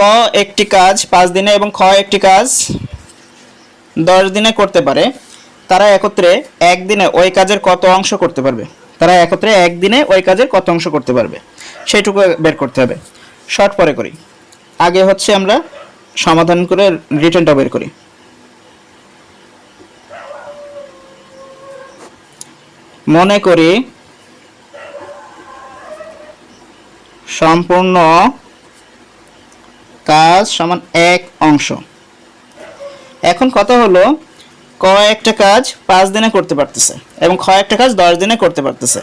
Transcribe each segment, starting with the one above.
ক একটি কাজ, পাঁচ দিনে এবং খ একটি কাজ দশ দিনে করতে পারে, তারা একত্রে একদিনে ওই কাজের কত অংশ করতে পারবে? তারা একত্রে একদিনে ওই কাজের কত অংশ করতে পারবে? সেইটুকু বের করতে হবে। শর্ট পরে করি। আগে হচ্ছে আমরা সমাধান করে রিটার্নটা বের করি। মনে করি সম্পূর্ণ কাজ সমান এক অংশ। এখন কথা হলো, ক একটা কাজ পাঁচ দিনে করতে পারতেছে এবং খ একটা কাজ দশ দিনে করতে পারতেছে।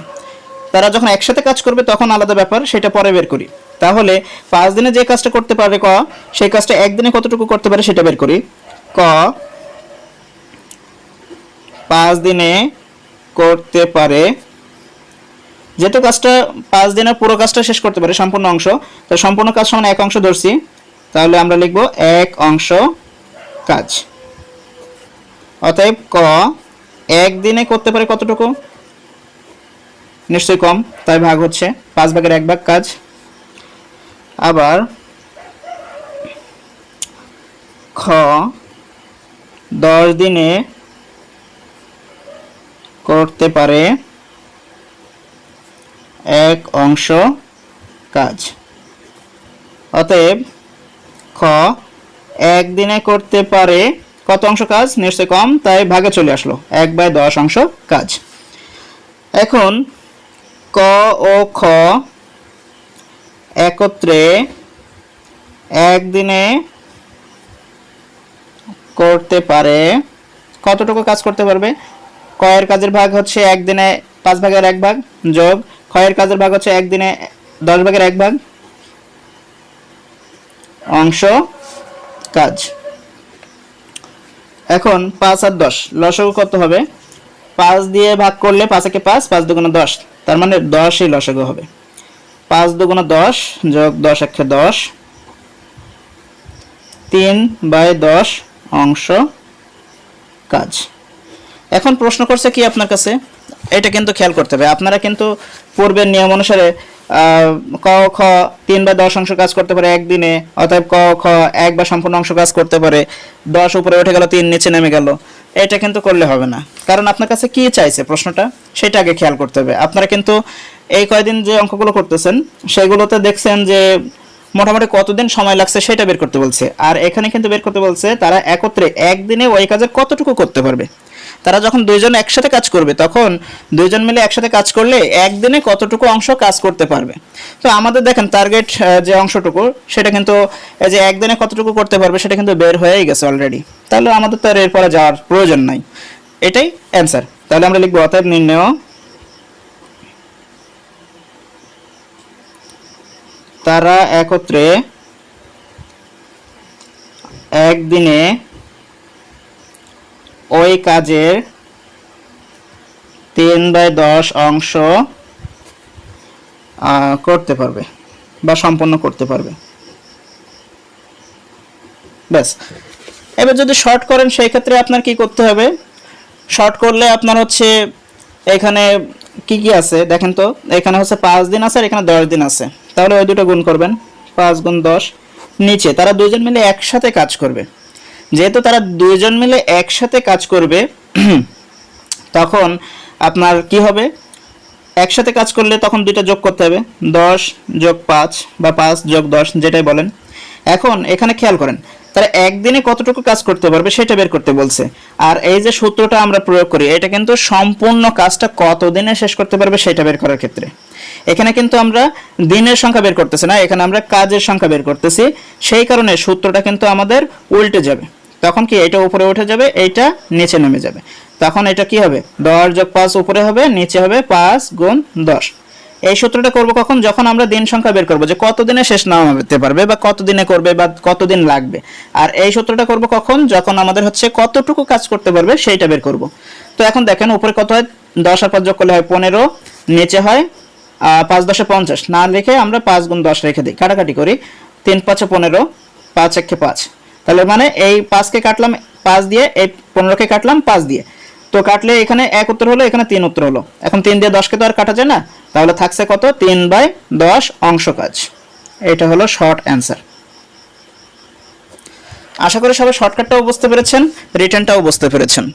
তারা যখন একসাথে কাজ করবে তখন আলাদা ব্যাপার, সেটা পরে বের করি। তাহলে পাঁচ দিনে যে কাজটা করতে পারে ক, সেই কাজটা একদিনে কতটুকু করতে পারে সেটা বের করি। ক, পাঁচ দিনে করতে পারে। যেহেতু কাজটা পাঁচ দিনের পুরো কাজটা শেষ করতে পারে, সম্পূর্ণ অংশ তো সম্পূর্ণ কাজ সমান এক অংশ ধরছি। তাহলে আমরা লিখব এক অংশ কাজ। অতএব ক একদিনে করতে পারে কতটুকু? নিশ্চয়ই কম, তাই ভাগ হচ্ছে। পাঁচ ভাগের এক ভাগ কাজ। আবার খ দশ দিনে করতে পারে এক অংশ কাজ। অতএব খ একদিনে করতে পারে কত অংশ কাজ? নিশ্চয়ই কম, তাই ভাগে চলে আসলো। এক বাই দশ অংশ কাজ। এখন ক ও খ একত্রে একদিনে করতে পারে কতটুকু কাজ করতে পারবে? কয়ের কাজের ভাগ হচ্ছে একদিনে পাঁচ ভাগের এক ভাগ যোগ। ক্ষয়ের কাজের ভাগ হচ্ছে একদিনে দশ ভাগের এক ভাগ। অংশ, কাজ। এখন পাঁচ আর দশ। লসগু কত হবে? পাঁচ দিয়ে ভাগ করলে পাঁচ একে পাঁচ পাঁচ দুগুণে দশ। তার মানে দশই লসগু হবে। পাঁচ দুগুণে দশ যোগ দশ একে দশ। তিন বাই দশ অংশ, কাজ। এখন প্রশ্ন করছে কি আপনার কাছে? এটা কিন্তু খেয়াল করতে হবে। আপনারা কিন্তু পূর্বের নিয়ম অনুসারে ক, খ, তিন বা দশ অংশ কাজ করতে পারে একদিনে, অতএব ক, খ, এক বা সম্পূর্ণ অংশ কাজ করতে পারে। দশ উপরে উঠে গেল, তিন নিচে নেমে গেল। এটা কিন্তু করলে হবে না। কারণ আপনার কাছে কি চাইছে প্রশ্নটা, সেটা আগে খেয়াল করতে হবে। আপনারা কিন্তু এই কয়দিন যে অঙ্কগুলো করতেছেন, সেগুলোতে দেখছেন যে মোটামুটি কতদিন সময় লাগছে সেটা বের করতে বলছে। আর এখানে কিন্তু বের করতে বলছে, তারা একত্রে একদিনে ওই কাজের কতটুকু করতে পারবে। তারা যখন দুইজন একসাথে কাজ করবে, তখন দুইজন মিলে একসাথে কাজ করলে একদিনে কতটুকু অংশ কাজ করতে পারবে? তো আমাদের দেখেন টার্গেট যে অংশটুকু, সেটা কিন্তু যে একদিনে কতটুকু করতে পারবে, সেটা কিন্তু বের হয়েই গেছে অলরেডি তাহলে আমাদের তো আর এরপরে যাওয়ার প্রয়োজন নাই। এটাই অ্যান্সার তাহলে আমরা লিখব, অতএব নির্ণয় তারা একত্রে একদিনে ওই কাজের তিন বাই দশ অংশ করতে পারবে বা সম্পন্ন করতে পারবে। ব্যাস। এবার যদি শর্ট করেন, সেই ক্ষেত্রে আপনার কি করতে হবে? শর্ট করলে আপনার হচ্ছে এখানে কি কি আছে? দেখেন তো, এখানে হচ্ছে পাঁচ দিন আছে আর এখানে দশ দিন আছে। তাহলে ওই দুটো গুণ করবেন, পাঁচ গুণ দশ নিচে। তারা দুইজন মিলে একসাথে কাজ করবে। যেহেতু তারা দুইজন মিলে একসাথে কাজ করবে, তখন আপনার কি হবে? একসাথে কাজ করলে তখন দুইটা যোগ করতে হবে। দশ যোগ পাঁচ বা পাঁচ যোগ দশ, যেটাই বলেন। এখন এখানে খেয়াল করেন, তারা একদিনে কতটুকু কাজ করতে পারবে সেটা বের করতে বলছে। আর এই যে সূত্রটা আমরা প্রয়োগ করি, এটা কিন্তু সম্পূর্ণ কাজটা কত দিনে শেষ করতে পারবে সেটা বের করার ক্ষেত্রে। এখানে কিন্তু আমরা দিনের সংখ্যা বের করতেছি না, এখানে আমরা কাজের সংখ্যা বের করতেছি। সেই কারণে সূত্রটা কিন্তু আমাদের উল্টে যাবে। তখন কি এটা উপরে উঠে যাবে? এইটা নিচে নেমে যাবে। তখন এটা কি হবে? দশ যোগ পাঁচ উপরে হবে, নিচে হবে পাঁচ গুণ দশ। এই সূত্রটা করব কখন? যখন আমরা দিন সংখ্যা বের করব যে কত দিনে শেষ না হতে পারবে বা কত দিনে করবে বা কতদিন লাগবে। আর এই সূত্রটা করব কখন? যখন আমাদের হচ্ছে কতটুকু কাজ করতে পারবে সেইটা বের করব। তো এখন দেখেন, উপরে কত হয়? দশ আর পাঁচ যোগ করলে হয় পনেরো, নিচে হয় পাঁচ দশে পঞ্চাশ। না রেখে আমরা পাঁচ গুণ দশ রেখে দিই। কাটাকাটি করি। তিন পাঁচে পনেরো, পাঁচ একে পাঁচ। তাহলে মানে এই পাঁচকে কাটলাম পাঁচ দিয়ে, এই পনেরোকে কাটলাম পাঁচ দিয়ে। তো কাটলে এখানে এক উত্তর হলো, এখানে তিন উত্তর হলো। এখন তিন দিয়ে দশকে তো আর কাটা যায় না। তাহলে থাকছে কত? তিন বাই দশ অংশ কাজ। এটা হলো শর্ট অ্যান্সার। আশা করি সবাই শর্টকাটটাও বুঝতে পেরেছেন, রিটার্নটাও বুঝতে পেরেছেন।